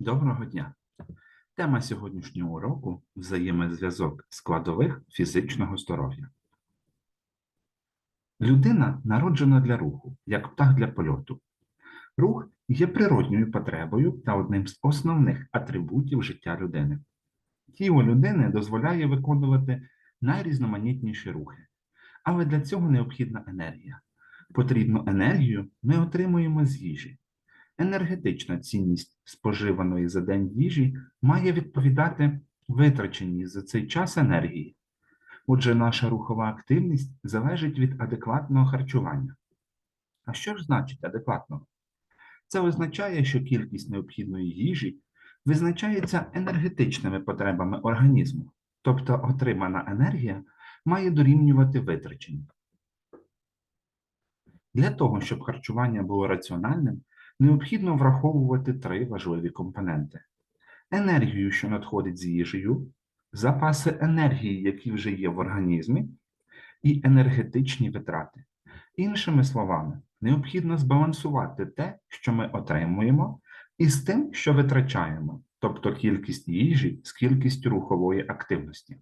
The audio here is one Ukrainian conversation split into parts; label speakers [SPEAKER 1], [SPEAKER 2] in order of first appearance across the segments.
[SPEAKER 1] Доброго дня! Тема сьогоднішнього уроку взаємозв'язок складових фізичного здоров'я. Людина народжена для руху, як птах для польоту. Рух є природньою потребою та одним з основних атрибутів життя людини. Тіло людини дозволяє виконувати найрізноманітніші рухи, але для цього необхідна енергія. Потрібну енергію ми отримуємо з їжі. Енергетична цінність споживаної за день їжі має відповідати витраченій за цей час енергії. Отже, наша рухова активність залежить від адекватного харчування. А що ж значить адекватного? Це означає, що кількість необхідної їжі визначається енергетичними потребами організму, тобто отримана енергія має дорівнювати витраченню. Для того, щоб харчування було раціональним, необхідно враховувати три важливі компоненти: енергію, що надходить з їжею, запаси енергії, які вже є в організмі, і енергетичні витрати. Іншими словами, необхідно збалансувати те, що ми отримуємо, із тим, що витрачаємо, тобто кількість їжі з кількістю рухової активності.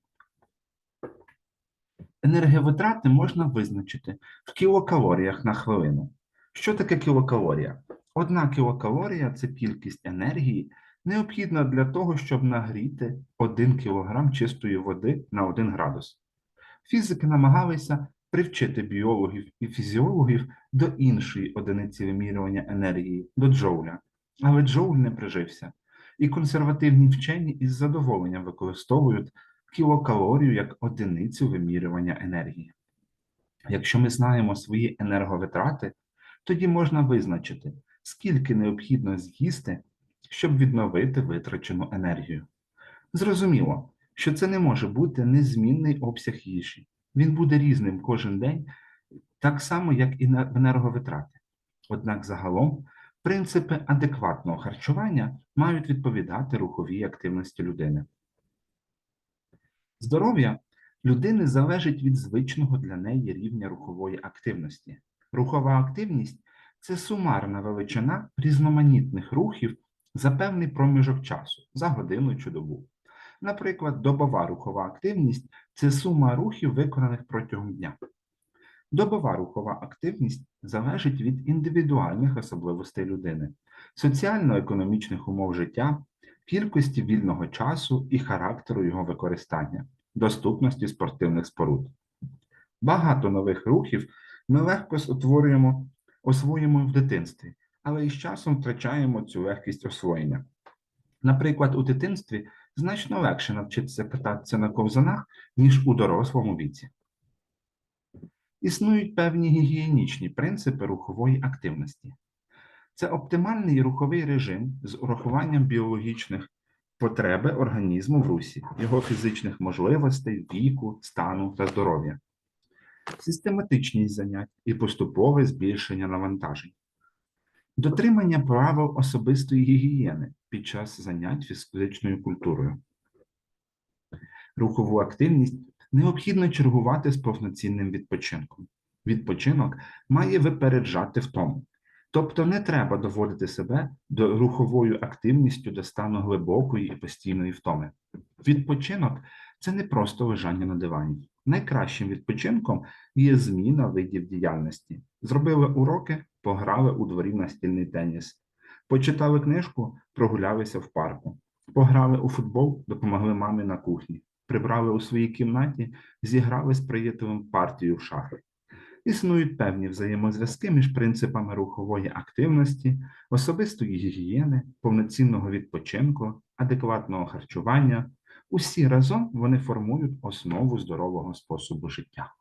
[SPEAKER 1] Енерговитрати можна визначити в кілокалоріях на хвилину. Що таке кілокалорія? Одна кілокалорія це кількість енергії, необхідна для того, щоб нагріти 1 кг чистої води на 1 градус. Фізики намагалися привчити біологів і фізіологів до іншої одиниці вимірювання енергії, до джоуля. Але джоуль не прижився, і консервативні вчені із задоволенням використовують кілокалорію як одиницю вимірювання енергії. Якщо ми знаємо свої енерговитрати, тоді можна визначити, скільки необхідно з'їсти, щоб відновити витрачену енергію. Зрозуміло, що це не може бути незмінний обсяг їжі. Він буде різним кожен день, так само, як і на енерговитрати. Однак загалом принципи адекватного харчування мають відповідати руховій активності людини. Здоров'я людини залежить від звичного для неї рівня рухової активності. Рухова активність це сумарна величина різноманітних рухів за певний проміжок часу, за годину чи добу. Наприклад, добова рухова активність це сума рухів, виконаних протягом дня. Добова рухова активність залежить від індивідуальних особливостей людини, соціально-економічних умов життя, кількості вільного часу і характеру його використання, доступності спортивних споруд. Багато нових рухів ми легко утворюємо, освоїмо в дитинстві, але із часом втрачаємо цю легкість освоєння. Наприклад, у дитинстві значно легше навчитися кататися на ковзанах, ніж у дорослому віці. Існують певні гігієнічні принципи рухової активності. Це оптимальний руховий режим з урахуванням біологічних потреби організму в русі, його фізичних можливостей, віку, стану та здоров'я, систематичність занять і поступове збільшення навантажень, дотримання правил особистої гігієни під час занять фізичною культурою. Рухову активність необхідно чергувати з повноцінним відпочинком. Відпочинок має випереджати втому. Тобто не треба доводити себе до руховою активністю до стану глибокої і постійної втоми. Відпочинок це не просто лежання на дивані. Найкращим відпочинком є зміна видів діяльності. Зробили уроки, пограли у дворі настільний теніс, почитали книжку, прогулялися в парку, пограли у футбол, допомогли мамі на кухні, прибрали у своїй кімнаті, зіграли з приятелем партію в шахи. Існують певні взаємозв'язки між принципами рухової активності, особистої гігієни, повноцінного відпочинку, адекватного харчування. Усі разом вони формують основу здорового способу життя.